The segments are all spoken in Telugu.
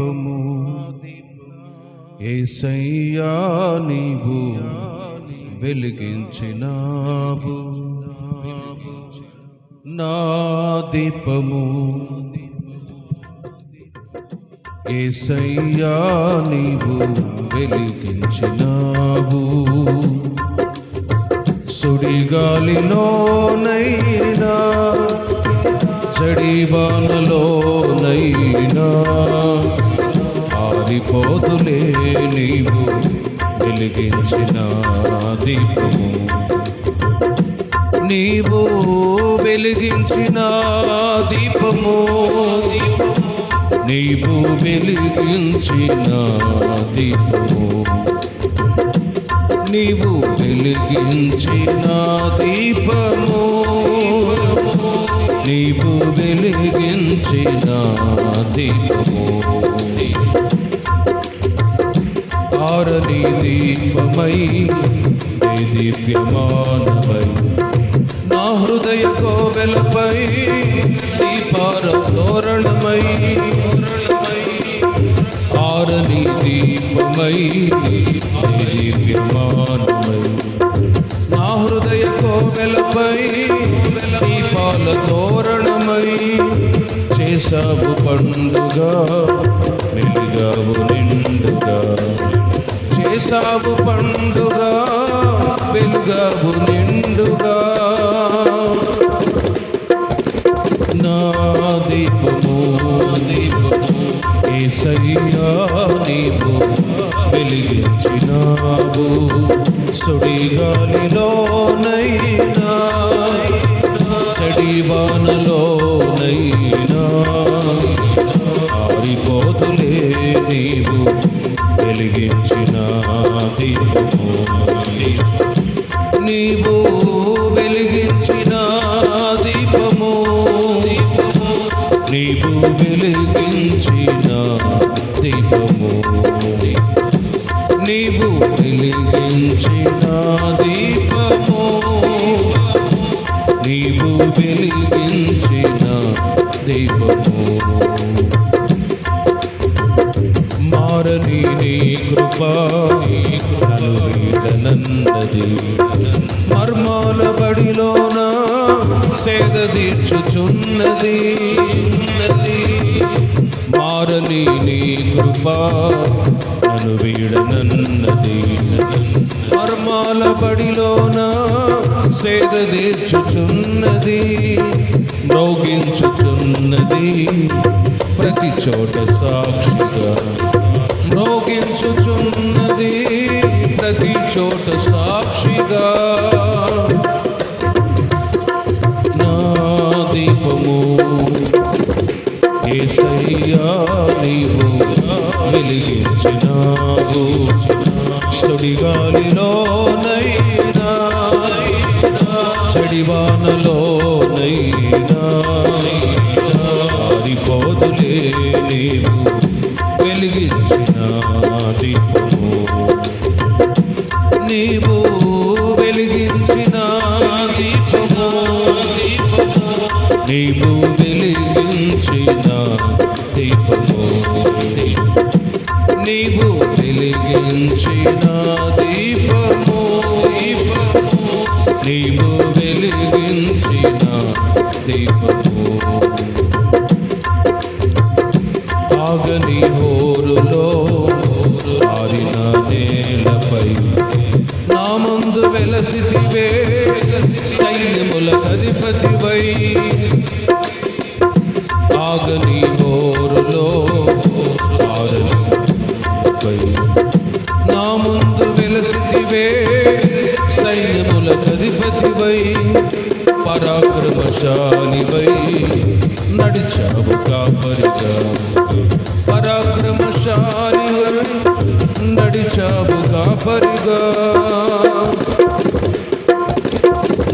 దీపము ఏసయ్యా నీవు వెలిగించినావు. నా దీపము. ఏసయ్యా నీవు వెలిగించినావు. సుడిగాలిలోనైనా చడివానలోనైనా ఆరిపోతులే నీవు వెలిగించిన దీపము. నీవు వెలిగించిన దీపము. నీవు వెలిగించిన దీపము. నీవు వెలిగించిన దీపము. నీవు వెలిగించిన దీపము. ఆరని దీపమై నీ దివ్యమానమై. నా హృదయ కోవెలపై దీపార తోరణమై ఆరని దీపమై నీ దివ్యమానమై. నా హృదయ కోవెలపై దీపాల తోరణమై చేసావు పండుగ చేశావు పండుగ వెలుగావు నిండుగా. నా దీపము దీపము ఏసయ్యా నీవు వెలిగించినావు. సుడిగాలిలోనైనా చడివానలోనైనా నీవు వెలిగించిన దీపము. నీవు వెలిగించిన దీపము. నీవు వెలిగించిన దీపము. మారని నీ కృపా నన్ను వీడనన్నది మర్మాల బడిలోనా సేద తీర్చుచున్నది మారని నీ కృపా నన్ను వీడనన్నది మర్మాల బడిలోన సేద తీర్చుచున్నది మ్రోగించుచున్నది ప్రతి చోట సాక్షిగా మ్రోగించుచున్నది ప్రతి చోట సాక్షిగా ఏసయ్యా నీవు వెలిగించినావు సుడిగాలిలోనైనా చడివానలోనైనా ఆరిపోదులే నీవు వెలిగించిన దీపము నీవు వెలిగించిన దీపము నీవు వెలిగించిన దీపము నీవు వెలిగించిన దీపము నీవు వెలిగించిన దీపము ఆగని హోరులో ఆరిన నేలపై నా ముందు వెలసిదివే సైన్యముల అధిపతివై సైన్యముల అధిపతివై పరాక్రమశాలివై నడిచావు కాపరిగా పరాక్రమశాలివై నడిచావు కాపరిగా.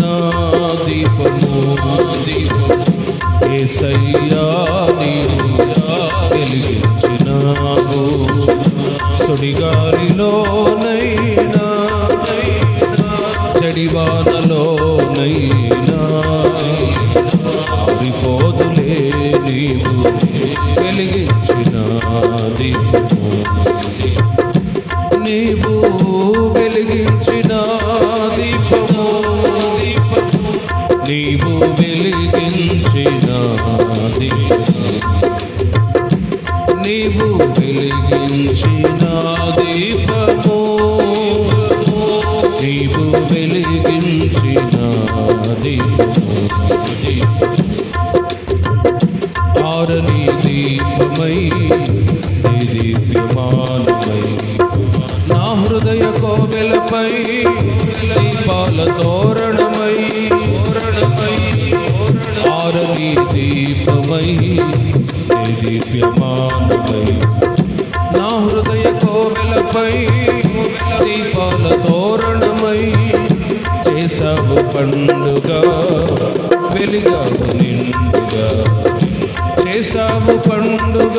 నా దీపము దీపము ఏ నీవు వెలిగించినావు. సుడిగాలిలోనైనా వెలిగించినాది నీవు వెలిగించిన దీపము నీవు వెలిగించిన దీపము నీవు వెలిగించిన దీపము నీవు వెలిగించిన దీపము నీవు వెలిగించిన దీపము ఆరని దీపమై దివ్యమానమై నా హృదయ కోవెలపై దీపాల తోరణమై. తోరణమై ఆరని దీపమై దివ్యమానమై నా హృదయ కోవెలపై దీపాల తోరణమై. చేసావు పండుగ వెలిగావు నిండుగా. చేసావు పండుగ.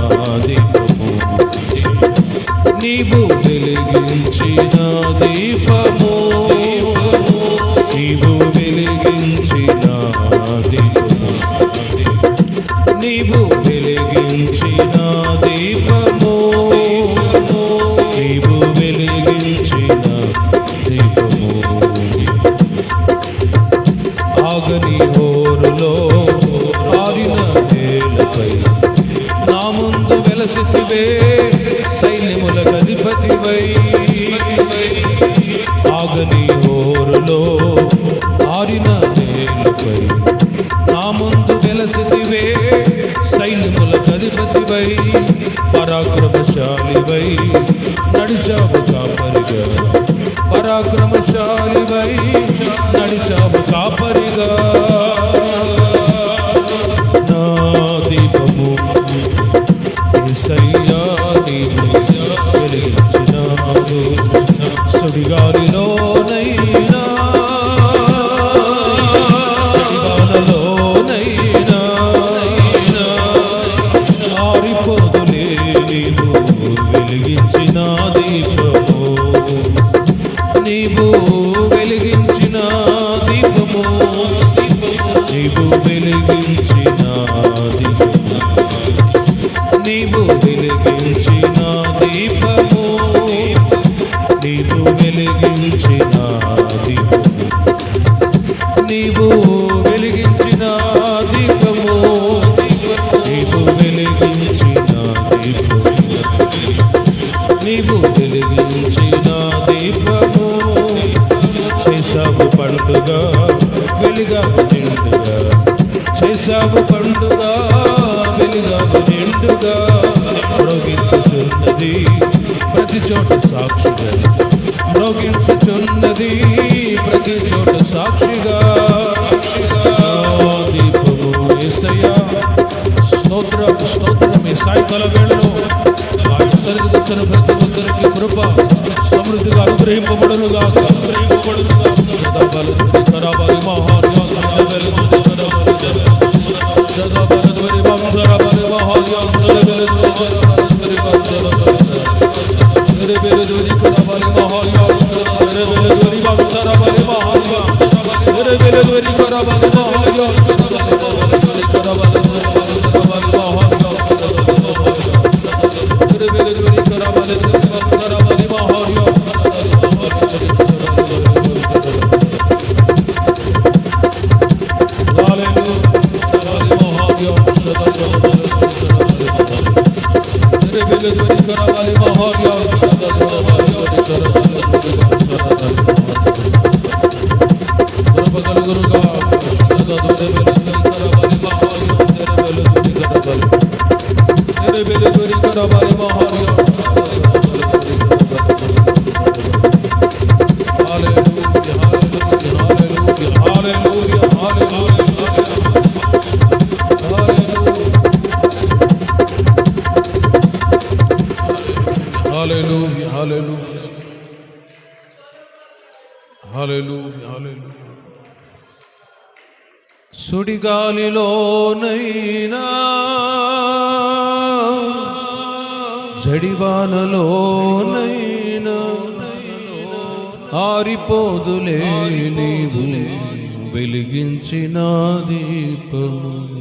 వెలిగించిన దీపము నీవు వెలిగించిన దీపము. నీవే శైలిముల గణిపతివై ఆగని ఓరులో ఆరిన నేలుపై నా ముందు వెలసితివే శైలిముల గణిపతివై పరాక్రమశాలివై. సుడిగాలిలోనైనా చలిగాలలోనైనా ఆరిపోదులే నీవు వెలిగించిన దీపము. నీవు వెలిగించిన దీపము. నీవు వెలిగించిన వెలిగించిన దీపము చేసావు పండుగ వెలిగావు నిండుగా. చేసావు పండుగ వెలిగావు నిండుగా. మ్రోగించుచున్నది ప్రతి చోట సాక్షిగా. మ్రోగించుచున్నది ప్రతి చోట సాక్షిగా. దీపము ఏసయ్యా స్తోత్రం స్తోత్రం. సాయంకాల వేళలో సరిగ్గా వచ్చిన ప్రతి కృప సమృద్ధిగా అనుగ్రహింపబడునుగా అనుగ్రహింపబడునుగా సదా బలతుంది కరాబాలి మహాన్యాలు వెలుతుంది సదా బలద్వరి బాబురాబాలి మహాన్యాలు వెలుతుంది రే బెలద్వరి కరాబాలి మహాన్యాలు రే బెలద్వరి బాబురాబాలి మహాన్యాలు రే బెలద్వరి కరాబాలి మహాన్యాలు సుడిగాలిలోనైనా జడివానలోనైనా ఆరిపోదులే నీదులే వెలిగించిన దీపము.